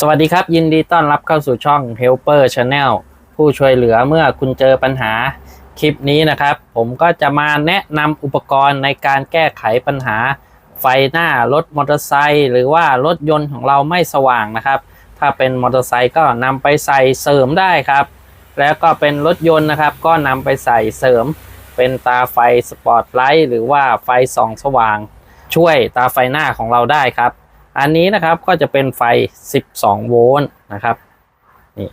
สวัสดีครับ ยินดีต้อนรับเข้าสู่ช่อง Helper Channel ผู้ช่วยเหลือเมื่อคุณเจอปัญหาคลิปนี้นะครับ ผมก็จะมาแนะนำอุปกรณ์ในการแก้ไขปัญหา ไฟหน้ารถมอเตอร์ไซค์หรือว่ารถยนต์ของเราไม่สว่างนะครับ ถ้าเป็นมอเตอร์ไซค์ก็นำไปใส่เสริมได้ครับ แล้วก็เป็นรถยนต์นะครับ ก็นำไปใส่เสริม เป็นตาไฟสปอตไลท์หรือว่าไฟส่องสว่าง ช่วยตาไฟหน้าของเราได้ครับ อันนี้นะครับก็จะเป็นไฟ 12 โวลต์นะครับนี่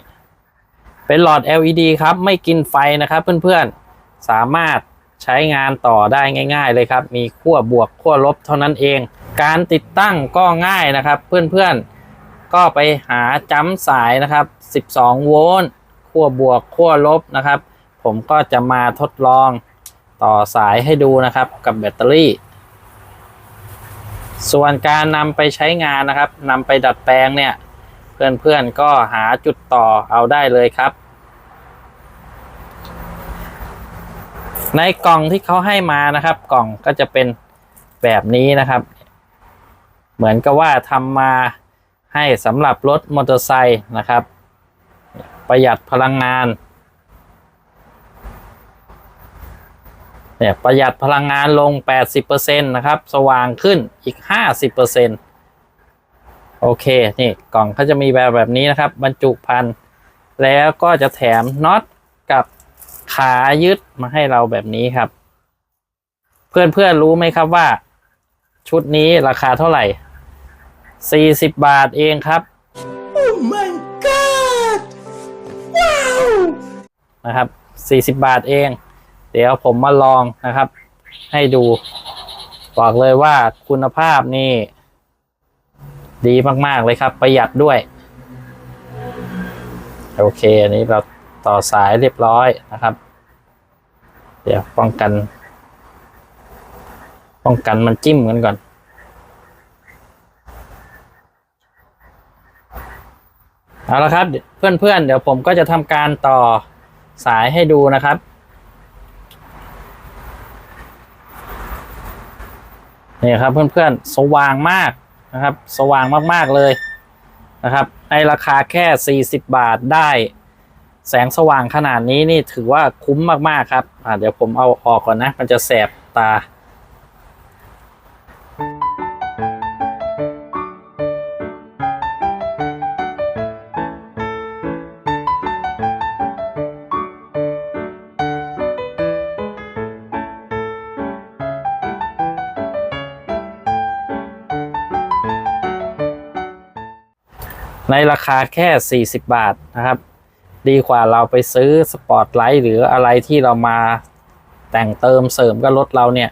เป็นหลอด LED ครับไม่กินไฟนะครับเพื่อนๆสามารถใช้งานต่อได้ง่าย ๆ เลยครับ มีขั้วบวกขั้วลบเท่านั้นเอง การติดตั้งก็ง่ายนะครับ เพื่อนๆก็ไปหาจ้ำสายนะครับ 12 โวลต์ขั้วบวกขั้วลบนะครับ ผมก็จะมาทดลองต่อสายให้ดูนะครับกับแบตเตอรี่ ส่วนการนำไปใช้งานนะครับนำไปดัดแปลงเนี่ย เพื่อนๆก็หาจุดต่อเอาได้เลยครับ ในกล่องที่เขาให้มานะครับ กล่องก็จะเป็นแบบนี้นะครับ เหมือนกับว่าทำมาให้สำหรับรถมอเตอร์ไซค์นะครับ ประหยัดพลังงาน เนี่ยประหยัดพลังงานลง 80%นะครับ สว่างขึ้นอีก 50%โอเค นี่กล่องเขาจะมีแบบแบบนี้นะครับ บรรจุภัณฑ์แล้วก็จะแถมน็อตกับขายึดมาให้เราแบบนี้ครับ เพื่อนๆรู้ไหมครับว่า ชุดนี้ราคาเท่าไหร่ 40 บาทเองครับ Oh my god! Wow! นะครับ 40 บาทเอง เดี๋ยวผมมาลองนะครับ ให้ดูบอกเลยว่าคุณภาพนี่ ดีมาก ๆ เลยครับ ประหยัดด้วย โอเค อันนี้เราต่อสายเรียบร้อยนะครับ เดี๋ยวป้องกัน ป้องกันมันจิ้มกันก่อนเอาละครับ เพื่อนๆเดี๋ยวผมก็จะทำการต่อสายให้ดูนะครับ นี่ครับเพื่อนๆสว่างมากนะครับ สว่างมากๆเลยนะครับในราคาแค่ 40 บาทได้ แสงสว่างขนาดนี้นี่ถือว่าคุ้มมากๆครับอ่าเดี๋ยวผมเอาออกก่อนนะ มันจะแสบตา ในราคาแค่ 40 บาทนะครับ ดีกว่าเราไปซื้อสปอร์ตไลท์หรืออะไรที่เรามาแต่งเติมเสริมกับรถเราเนี่ย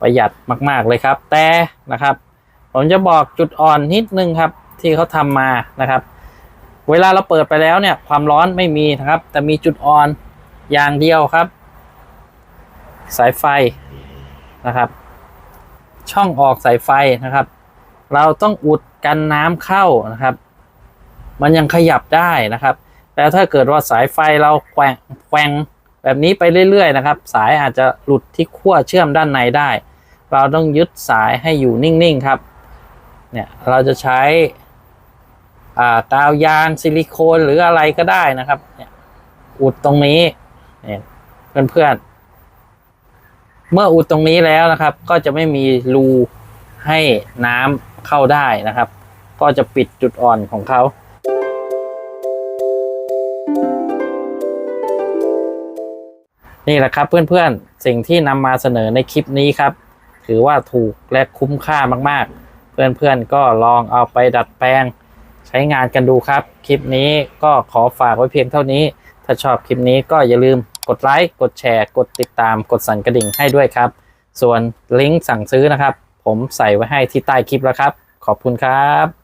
ประหยัดมาก ๆ เลยครับ แต่นะครับ ผมจะบอกจุดอ่อนนิดนึงครับ ที่เขาทำมานะครับ เวลาเราเปิดไปแล้วเนี่ย ความร้อนไม่มีนะครับ แต่มีจุดอ่อนอย่างเดียวครับ สายไฟนะครับ ช่องออกสายไฟนะครับ เราต้องอุดกันน้ำเข้านะครับ มันยังขยับได้นะครับ แต่ถ้าเกิดว่าสายไฟเราแกว่งแกว่งแบบนี้ไปเรื่อยๆนะครับ สายอาจจะหลุดที่ขั้วเชื่อมด้านในได้ เราต้องยึดสายให้อยู่นิ่งๆครับ เนี่ยเราจะใช้อ่ากาวยางซิลิโคนหรืออะไรก็ได้นะครับเนี่ยอุดตรงนี้เนี่ยเพื่อนๆ เมื่ออุดตรงนี้แล้วนะครับ ก็จะไม่มีรูให้น้ำเข้าได้นะครับ ก็จะปิดจุดอ่อนของเขา นี่แหละครับเพื่อนๆ สิ่งที่นำมาเสนอในคลิปนี้ครับ ถือว่าถูกและคุ้มค่ามากๆ เพื่อนๆ ก็ลองเอาไปดัดแปลง ใช้งานกันดูครับ คลิปนี้ก็ขอฝากไว้เพียงเท่านี้ ถ้าชอบคลิปนี้ก็อย่าลืมกดไลค์ กดแชร์ กดติดตาม กดสั่นกระดิ่งให้ด้วยครับ ส่วนลิงก์สั่งซื้อนะครับ ผมใส่ไว้ให้ที่ใต้คลิปแล้วครับ ขอบคุณครับ